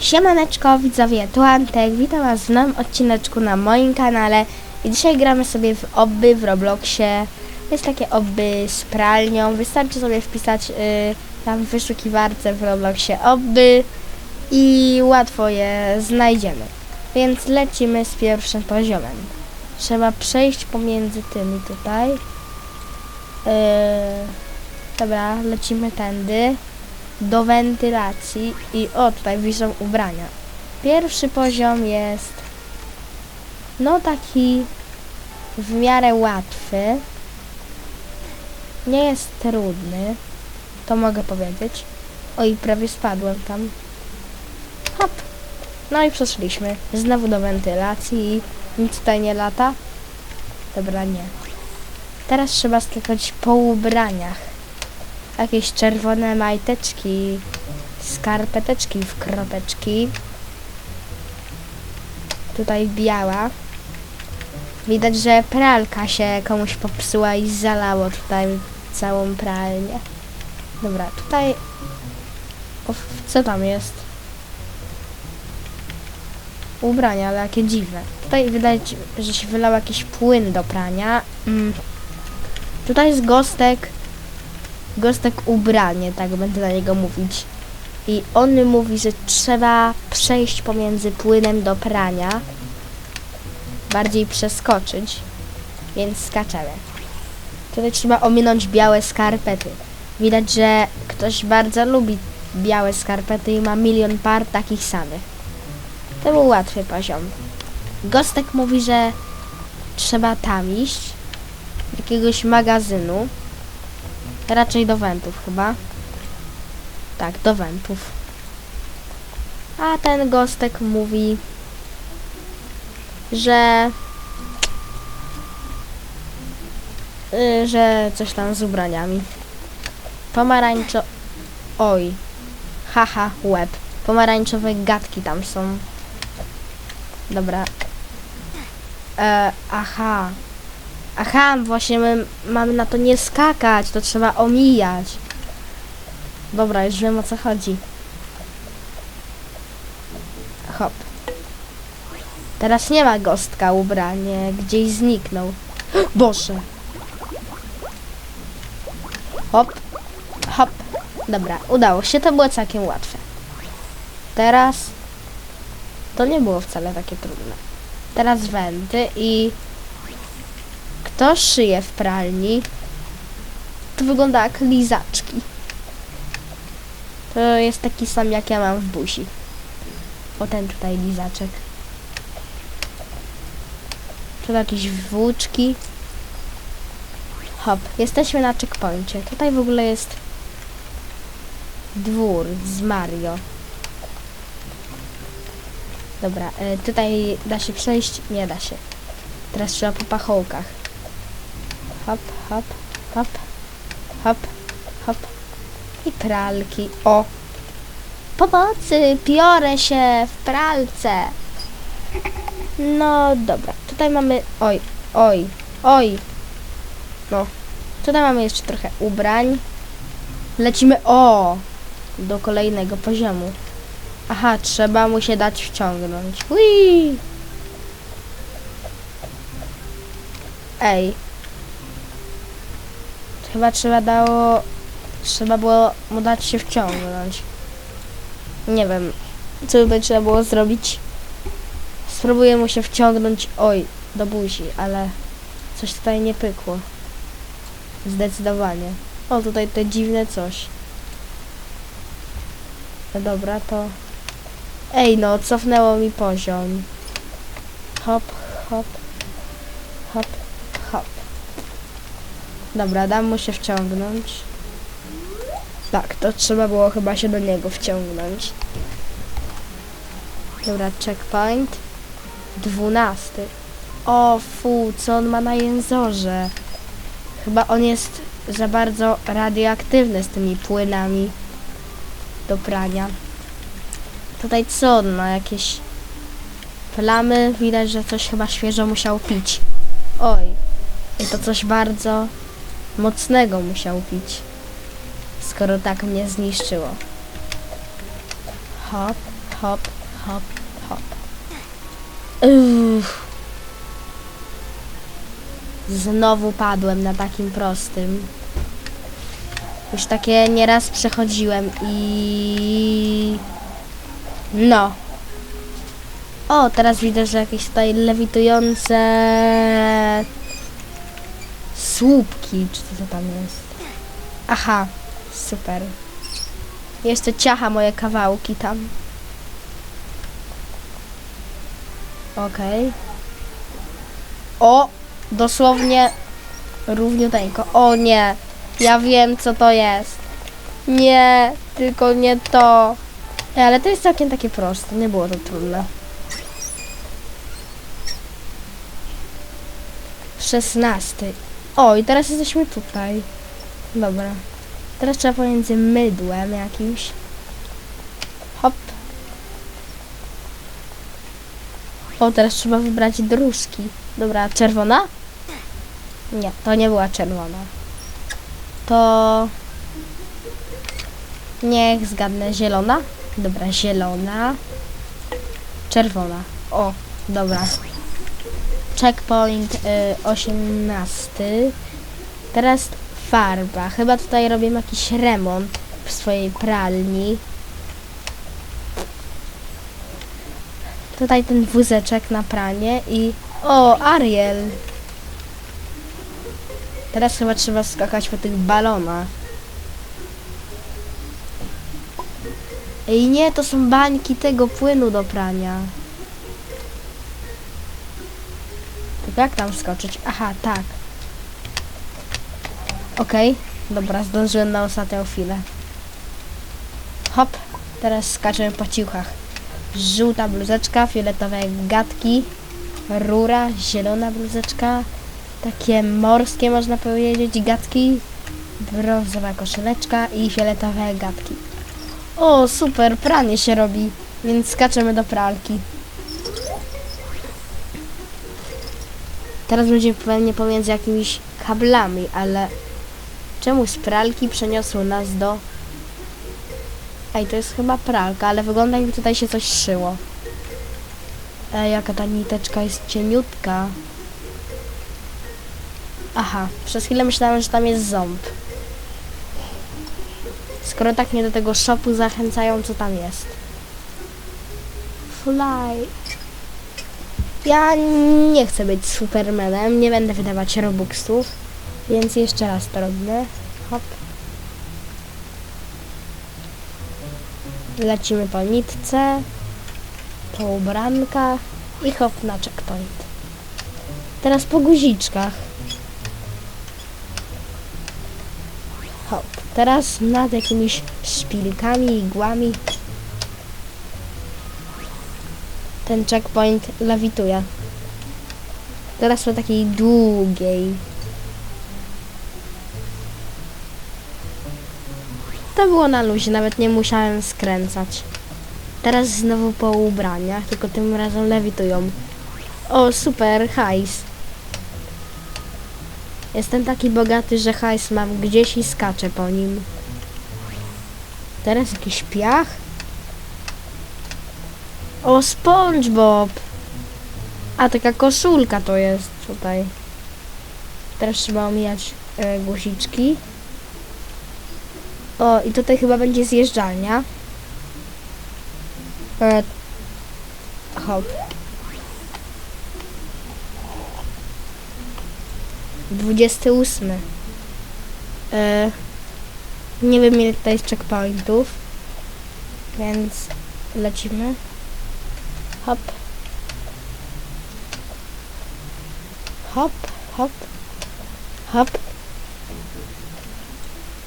Siemaneczko widzowie, tu Antek, witam was w nowym odcineczku na moim kanale i dzisiaj gramy sobie w obby w Robloxie. Jest takie obby z pralnią, wystarczy sobie wpisać y, tam w wyszukiwarce w Robloxie obby i łatwo je znajdziemy. Więc lecimy z pierwszym poziomem. Trzeba przejść pomiędzy tymi tutaj. Yy, dobra, lecimy tędy do wentylacji i o tutaj wiszą ubrania. Pierwszy poziom jest no taki w miarę łatwy. Nie jest trudny, to mogę powiedzieć. Oj, prawie spadłem tam. Hop. No i przeszliśmy. Znowu do wentylacji i nic tutaj nie lata. Dobra, nie. Teraz trzeba skakać po ubraniach jakieś czerwone majteczki, skarpeteczki w kropeczki. Tutaj biała. Widać, że pralka się komuś popsuła i zalało tutaj całą pralnię. Dobra, tutaj... Co tam jest? Ubrania, ale jakie dziwne. Tutaj widać, że się wylał jakiś płyn do prania. Mm. Tutaj jest gostek Gostek ubranie, tak będę na niego mówić. I on mówi, że trzeba przejść pomiędzy płynem do prania. Bardziej przeskoczyć. Więc skaczemy. Tutaj trzeba ominąć białe skarpety. Widać, że ktoś bardzo lubi białe skarpety i ma milion par takich samych. To był łatwy poziom. Gostek mówi, że trzeba tam iść. Do jakiegoś magazynu. Raczej do wentów chyba. Tak, do wentów. A ten gostek mówi, że y, że coś tam z ubraniami. Pomarańczo... Oj. Haha, łeb. Pomarańczowe gadki tam są. Dobra. E, aha. Aha, właśnie my mamy na to nie skakać, to trzeba omijać. Dobra, już wiem o co chodzi. Hop. Teraz nie ma gostka ubranie, gdzieś zniknął. Boże. Hop. Hop. Dobra, udało się, to było całkiem łatwe. Teraz to nie było wcale takie trudne. Teraz wenty i kto szyje w pralni? To wygląda jak lizaczki. To jest taki sam jak ja mam w buzi. O ten tutaj lizaczek. Tu jakieś włóczki. Hop, jesteśmy na checkpoincie. Tutaj w ogóle jest dwór z Mario. Dobra, y, tutaj da się przejść? Nie da się. Teraz trzeba po pachołkach. Hop, hop, hop, hop, hop. I pralki. O! Pomocy! Piorę się w pralce. No dobra, tutaj mamy... Oj, oj, oj. No. Tutaj mamy jeszcze trochę ubrań. Lecimy... O! Do kolejnego poziomu. Aha, trzeba mu się dać wciągnąć. Ui! Ej, Chyba trzeba dało... Trzeba było mu dać się wciągnąć. Nie wiem, co by trzeba było zrobić. Spróbuję mu się wciągnąć, oj, do buzi, ale coś tutaj nie pykło. Zdecydowanie. O, tutaj to dziwne coś. No dobra, to... Ej, no, cofnęło mi poziom. Hop, hop, hop. Dobra, dam mu się wciągnąć. Tak, to trzeba było chyba się do niego wciągnąć. Dobra, checkpoint. Dwunasty. O fu, co on ma na jęzorze? Chyba on jest za bardzo radioaktywny z tymi płynami do prania. Tutaj co on ma? Jakieś plamy? Widać, że coś chyba świeżo musiał pić. Oj, to coś bardzo mocnego musiał pić, skoro tak mnie zniszczyło. Hop, hop, hop, hop. Uff. Znowu padłem na takim prostym. Już takie nieraz przechodziłem i... No. O, teraz widzę, że jakieś tutaj lewitujące słupki, czy co to tam jest. Aha, super. Jeszcze ciacha moje kawałki tam. Okej. O! Dosłownie równiuteńko. O nie! Ja wiem co to jest. Nie, tylko nie to. Ale to jest całkiem takie proste, nie było to trudne. 16. O, i teraz jesteśmy tutaj. Dobra. Teraz trzeba pomiędzy mydłem jakimś. Hop. O, teraz trzeba wybrać dróżki. Dobra, czerwona? Nie, to nie była czerwona. To... Niech zgadnę, zielona? Dobra, zielona. Czerwona. O, dobra. Checkpoint y, 18. Teraz farba. Chyba tutaj robimy jakiś remont w swojej pralni. Tutaj ten wózeczek na pranie i... O, Ariel! Teraz chyba trzeba skakać po tych balonach. Ej, nie, to są bańki tego płynu do prania. Jak tam skoczyć? Aha, tak. Okej, dobra, zdążyłem na ostatnią chwilę. Hop, teraz skaczemy po ciuchach. Żółta bluzeczka, fioletowe gadki, rura, zielona bluzeczka, takie morskie można powiedzieć gadki, brązowa koszuleczka i fioletowe gadki. O, super, pranie się robi, więc skaczemy do pralki. Teraz będziemy pewnie pomiędzy jakimiś kablami, ale czemu z pralki przeniosło nas do... Ej, to jest chyba pralka, ale wygląda jakby tutaj się coś szyło. Ej, jaka ta niteczka jest cieniutka. Aha, przez chwilę myślałem, że tam jest ząb. Skoro tak mnie do tego shopu zachęcają, co tam jest? Fly. Ja nie chcę być Supermanem, nie będę wydawać Robuxów, więc jeszcze raz to robimy. Hop. Lecimy po nitce, po ubrankach i hop na checkpoint. Teraz po guziczkach. Hop. Teraz nad jakimiś szpilkami, igłami. Ten checkpoint lewituje. Teraz po takiej długiej. To było na luzie, nawet nie musiałem skręcać. Teraz znowu po ubraniach, tylko tym razem lewitują. O, super, hajs. Jestem taki bogaty, że hajs mam gdzieś i skaczę po nim. Teraz jakiś piach? O, SpongeBob! A, taka koszulka to jest tutaj. Teraz trzeba omijać e, guziczki. O, i tutaj chyba będzie zjeżdżalnia. E, hop. Dwudziesty ósmy. E, nie wiem ile tutaj jest checkpointów. Więc lecimy. Hop. Hop, hop. Hop.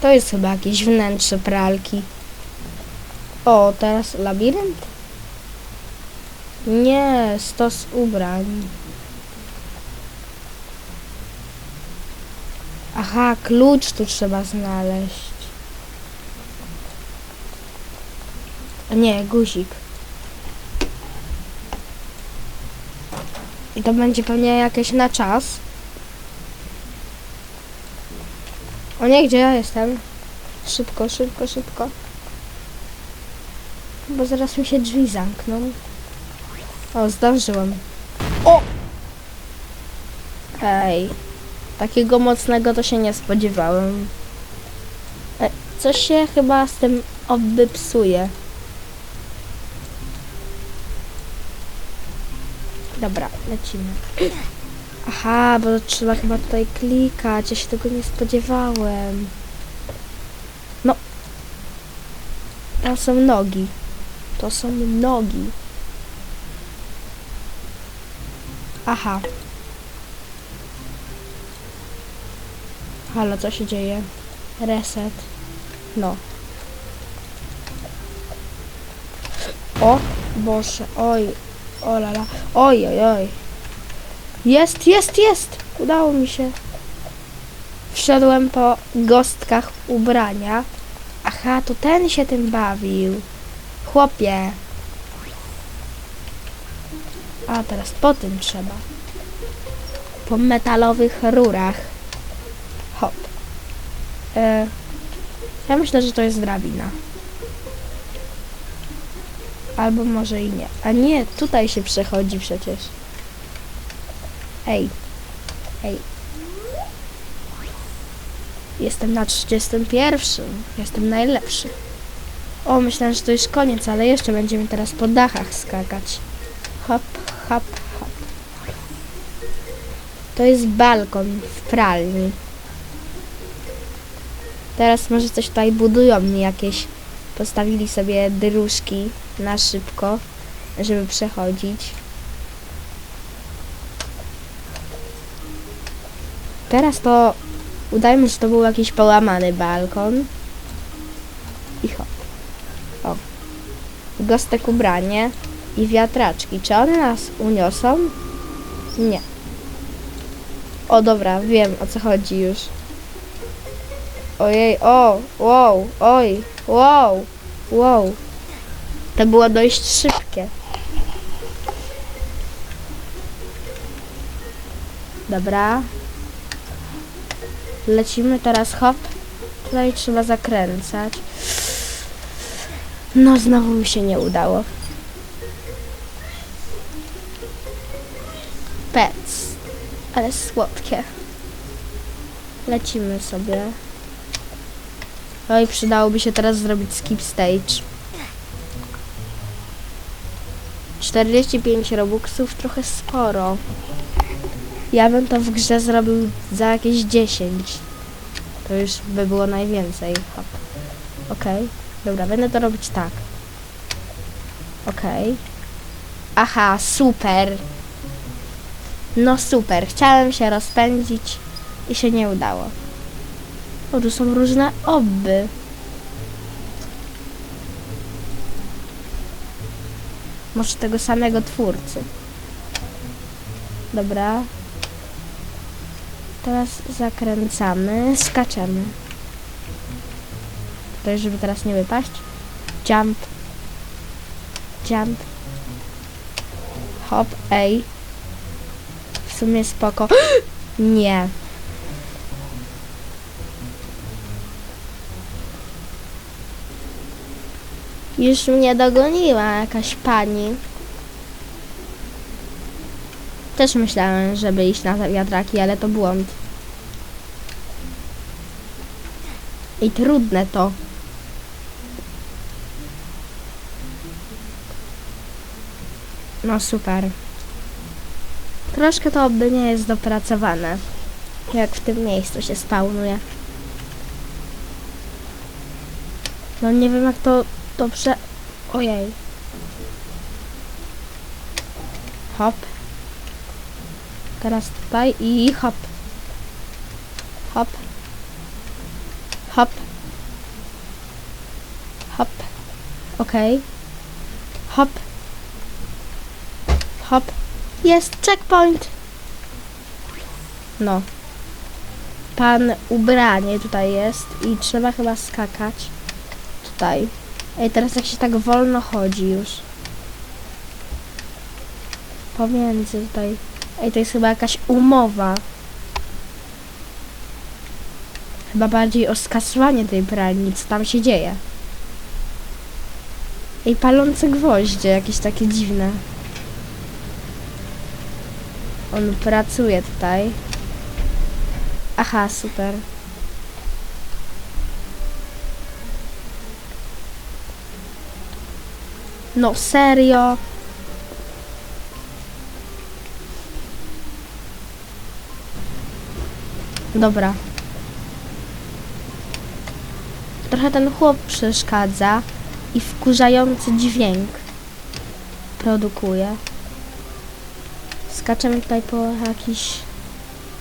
To jest chyba jakieś wnętrze pralki. O, teraz labirynt? Nie, stos ubrań. Aha, klucz tu trzeba znaleźć. Nie, guzik. I to będzie pewnie jakieś na czas. O nie, gdzie ja jestem? Szybko, szybko, szybko. bo zaraz mi się drzwi zamkną. O, zdążyłem. O! Ej, takiego mocnego to się nie spodziewałem. E, coś się chyba z tym obby psuje. Dobra, lecimy. Aha, bo trzeba chyba tutaj klikać. Ja się tego nie spodziewałem. No. Tam są nogi. To są nogi. Aha. Halo, co się dzieje? Reset. No. O, Boże, oj, o lala, oj, oj, oj. Jest, jest, jest! Udało mi się. Wszedłem po gostkach ubrania. Aha, to ten się tym bawił. Chłopie. A teraz po tym trzeba. Po metalowych rurach. Hop. E, ja myślę, że to jest drabina. Albo może i nie. A nie, tutaj się przechodzi przecież. Ej. Ej. Jestem na 31. Jestem najlepszy. O, myślałem, że to już koniec, ale jeszcze będziemy teraz po dachach skakać. Hop, hop, hop. To jest balkon w pralni. Teraz może coś tutaj budują jakieś. Postawili sobie dróżki na szybko, żeby przechodzić. Teraz to udajmy, że to był jakiś połamany balkon. I hop. O. Gostek ubranie i wiatraczki. Czy one nas uniosą? Nie. O dobra, wiem o co chodzi już. Ojej, o, wow, oj, wow, wow. To było dość szybkie. Dobra. Lecimy teraz, hop. Tutaj trzeba zakręcać. No, znowu mi się nie udało. Pets. Ale słodkie. Lecimy sobie. Oj, przydałoby się teraz zrobić skip stage. 45 robuxów, trochę sporo. Ja bym to w grze zrobił za jakieś 10. To już by było najwięcej. Hop. Okej. Dobra, będę to robić tak. Okej. Aha, super. No super. Chciałem się rozpędzić i się nie udało. O, tu są różne obby. Może tego samego twórcy. Dobra. Teraz zakręcamy, skaczemy. To jest, żeby teraz nie wypaść. Jump. Jump. Hop, ej. W sumie spoko. nie. Już mnie dogoniła jakaś pani. Też myślałem, żeby iść na wiatraki, ale to błąd. I trudne to. No super. Troszkę to oby nie jest dopracowane. Jak w tym miejscu się spawnuje. No nie wiem jak to dobrze... Ojej. Hop. Teraz tutaj i hop. Hop. Hop. Hop. Okej. Hop. Hop. Jest checkpoint. No. Pan ubranie tutaj jest i trzeba chyba skakać. Tutaj. Ej, teraz jak się tak wolno chodzi już. Pomiędzy tutaj. Ej, to jest chyba jakaś umowa. Chyba bardziej o skasowanie tej pralni, co tam się dzieje. Ej, palące gwoździe, jakieś takie dziwne. On pracuje tutaj. Aha, super. No serio? Dobra. Trochę ten chłop przeszkadza i wkurzający dźwięk produkuje. Skaczemy tutaj po jakichś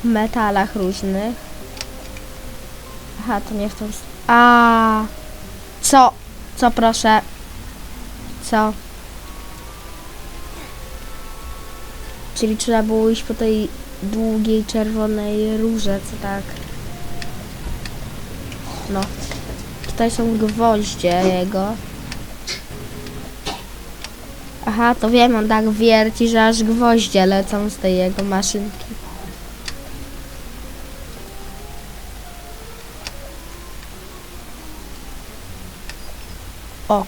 metalach różnych. Aha, to nie w tą... A, Co? Co proszę? Co? Czyli trzeba było iść po tej długiej czerwonej rurze, co tak? No. Tutaj są gwoździe jego. Aha, to wiem, on tak wierci, że aż gwoździe lecą z tej jego maszynki. O.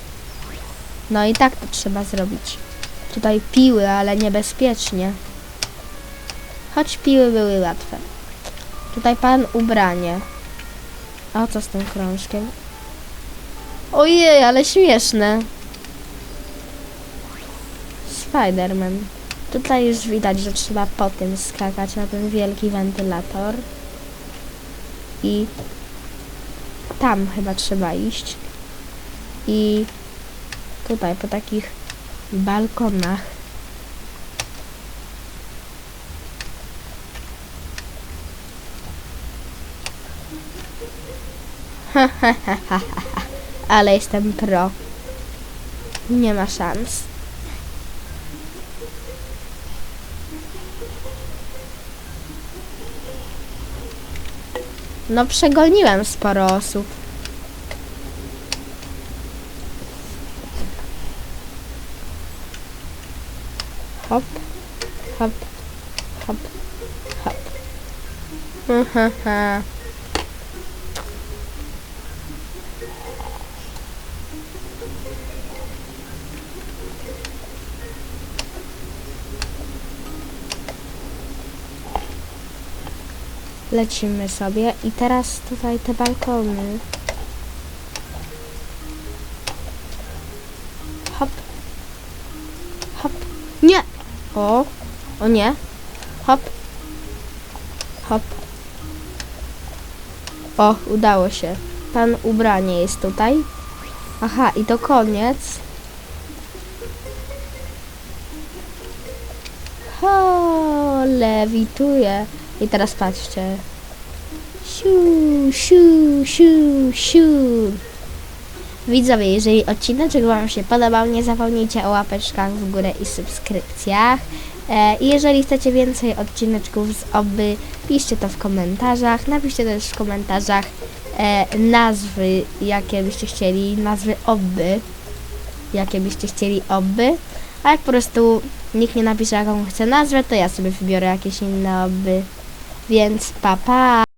No i tak to trzeba zrobić. Tutaj piły, ale niebezpiecznie. Choć piły były łatwe. Tutaj pan ubranie. A co z tym krążkiem? Ojej, ale śmieszne. Spiderman. Tutaj już widać, że trzeba po tym skakać na ten wielki wentylator. I tam chyba trzeba iść. I tutaj po takich balkonach. Ale jestem pro. Nie ma szans. No przegoniłem sporo osób. Hop, hop, hop, hop. Lecimy sobie. I teraz tutaj te balkony. O! O nie! Hop. Hop. O, udało się. Pan ubranie jest tutaj. Aha, i to koniec. Ho, lewituje. I teraz patrzcie. Siu, siu, siu, siu. Widzowie, jeżeli odcinek Wam się podobał, nie zapomnijcie o łapeczkach w górę i subskrypcjach. E, I jeżeli chcecie więcej odcineczków z oby, piszcie to w komentarzach. Napiszcie też w komentarzach e, nazwy, jakie byście chcieli, nazwy oby, jakie byście chcieli oby. A jak po prostu nikt nie napisze jaką chce nazwę, to ja sobie wybiorę jakieś inne oby. Więc pa pa!